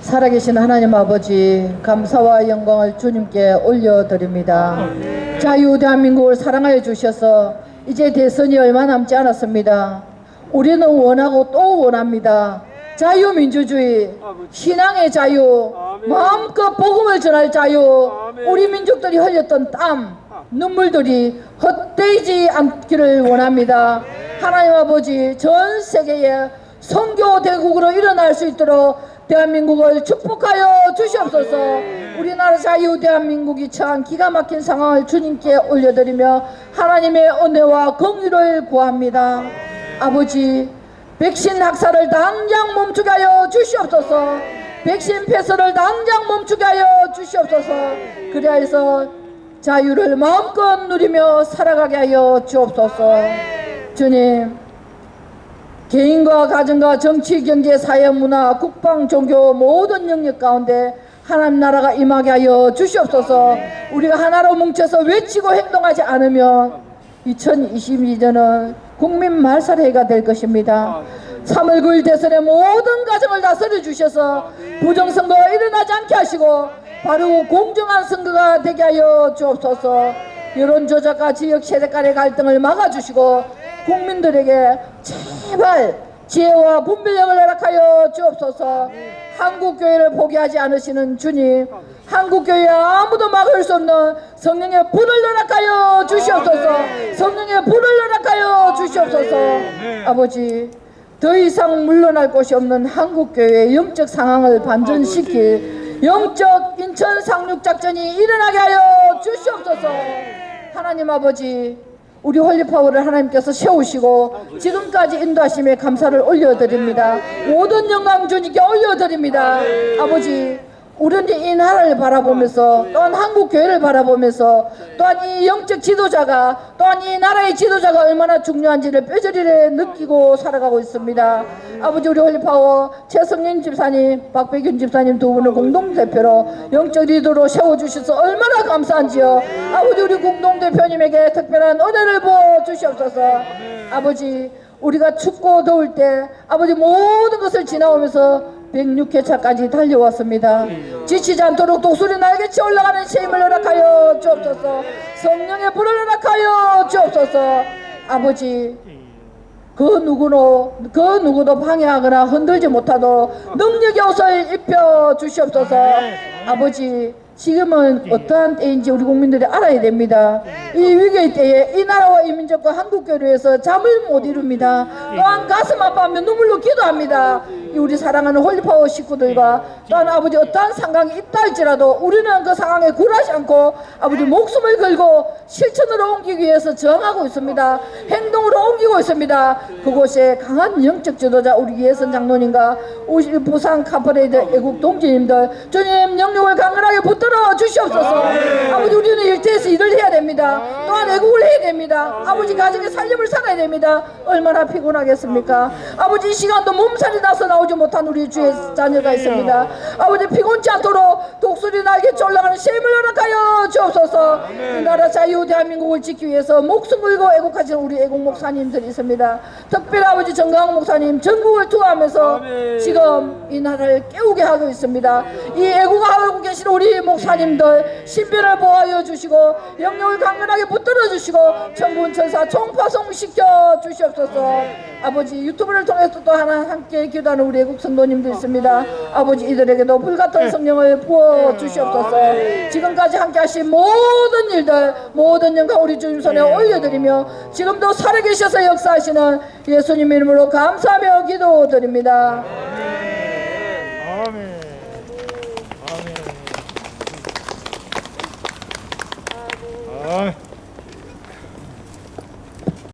살아계신 하나님 아버지 감사와 영광을 주님께 올려드립니다. 자유 대한민국을 사랑하여 주셔서 이제 대선이 얼마 남지 않았습니다. 우리는 원하고 또 원합니다. 자유민주주의, 신앙의 자유, 마음껏 복음을 전할 자유, 우리 민족들이 흘렸던 땀, 눈물들이 헛되지 않기를 원합니다. 하나님 아버지 전 세계에 선교 대국으로 일어날 수 있도록 대한민국을 축복하여 주시옵소서. 우리나라 자유 대한민국이 처한 기가 막힌 상황을 주님께 올려드리며 하나님의 은혜와 긍휼을 구합니다. 아버지 백신 학살을 당장 멈추게 하여 주시옵소서. 백신 폐설을 당장 멈추게 하여 주시옵소서. 그리하여서 자유를 마음껏 누리며 살아가게 하여 주옵소서. 주님, 개인과 가정과 정치, 경제, 사회, 문화, 국방, 종교 모든 영역 가운데 하나님 나라가 임하게 하여 주시옵소서. 우리가 하나로 뭉쳐서 외치고 행동하지 않으면 2022년은 국민 말살해가 될 것입니다. 3월 9일 대선의 모든 과정을 다스려 주셔서 부정선거가 일어나지 않게 하시고 바로 공정한 선거가 되게 하여 주옵소서. 여론조작과 지역 세대 간의 갈등을 막아주시고 국민들에게 제발 지혜와 분별력을 허락하여 주옵소서. 한국교회를 포기하지 않으시는 주님, 한국교회 아무도 막을 수 없는 성령의 불을 허락하여 주시옵소서. 성령의 불을 허락하여 주시옵소서. 아버지, 더 이상 물러날 곳이 없는 한국교회의 영적 상황을 반전시킬 영적 인천 상륙 작전이 일어나게 하여 주시옵소서. 하나님 아버지, 우리 홀리 파워를 하나님께서 세우시고 지금까지 인도하심에 감사를 올려드립니다. 모든 영광 주님께 올려드립니다. 아버지, 우리는 이 나라를 바라보면서 또한 한국 교회를 바라보면서 또한 이 영적 지도자가 또한 이 나라의 지도자가 얼마나 중요한지를 뼈저리게 느끼고 살아가고 있습니다. 아버지 우리 홀리파워 최성민 집사님, 박백윤 집사님 두 분을 공동대표로 영적 리더로 세워주셔서 얼마나 감사한지요. 아버지 우리 공동대표님에게 특별한 은혜를 부어 주시옵소서. 아버지 우리가 춥고 더울 때 아버지 모든 것을 지나오면서 106회차까지 달려왔습니다. 지치지 않도록 독수리 날개치 올라가는 힘을 허락하여 주옵소서. 성령의 불을 허락하여 주옵소서. 아버지 그 누구도 그 누구도 방해하거나 흔들지 못하도록 능력의 옷을 입혀 주시옵소서. 아버지 지금은 어떠한 때인지 우리 국민들이 알아야 됩니다. 이 위기의 때에 이 나라와 이 민족과 한국교회를 위해서 잠을 못 이룹니다. 또한 가슴 아파하며 눈물로 기도합니다. 이 우리 사랑하는 홀리파워 식구들과 또한 아버지 어떠한 상황이 있다 할지라도 우리는 그 상황에 굴하지 않고 아버지 목숨을 걸고 실천으로 옮기기 위해서 저항하고 있습니다. 행동으로 옮기고 있습니다. 그곳에 강한 영적 지도자 우리 예선 장로님과 우리 부산 카퍼레이드 애국 동지님들 주님 영역을 강 건하게 붙들어 주시옵소서. 아버지 우리는 일대에서 일을 해야 됩니다. 또한 애국을 해야 됩니다. 아버지 가정의 살림을 살아야 됩니다. 얼마나 피곤하겠습니까? 아버지 이 시간도 몸살이 나서 나오지 못한 우리 주의 자녀가 있습니다. 아버지 피곤치 않도록 독수리 날개 올라가는 셈을 허락하여 주옵소서. 이 나라 자유 대한민국을 지키기 위해서 목숨 걸고 애국하시는 우리 애국 목사님들이 있습니다. 특별히 아버지 정강 목사님 전국을 투어하면서 지금 이 나라를 깨우게 하고 있습니다. 이 애국하고 계신 우리 목사님들 신변을 보호하여 주시고 영역을 강건하게 붙들어 주시고 천군 천사 총파송 시켜 주시옵소서. 아버지 유튜브를 통해서 또 하나 함께 기도하는 우리 애국 성도님도 있습니다. 아버지 이들에게도 불같은 성령을 부어 주시옵소서. 지금까지 함께 하신 모든 일들 모든 영광 우리 주님 손에 올려드리며 지금도 살아계셔서 역사하시는 예수님 이름으로 감사하며 기도드립니다.